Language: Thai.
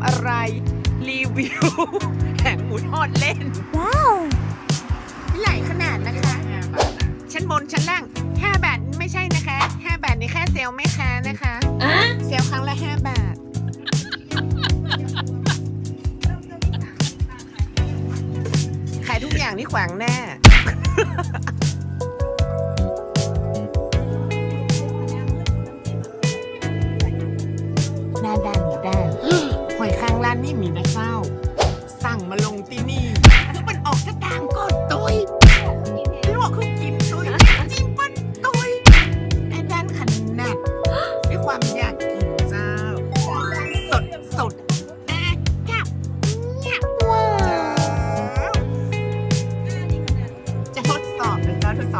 ำอะไร รีวิว แห่งหมูทอดเล่น ว้าวหลายขนาดนะคะ ชั้นบนชั้นล่างาบาทไม่ใช่นะคะห้าบาทนี่แค่เซลไม่ค้านะคะเซลครั้งละห้าบาท ขายทุกอย่างที่ขวางแน่ ก็จ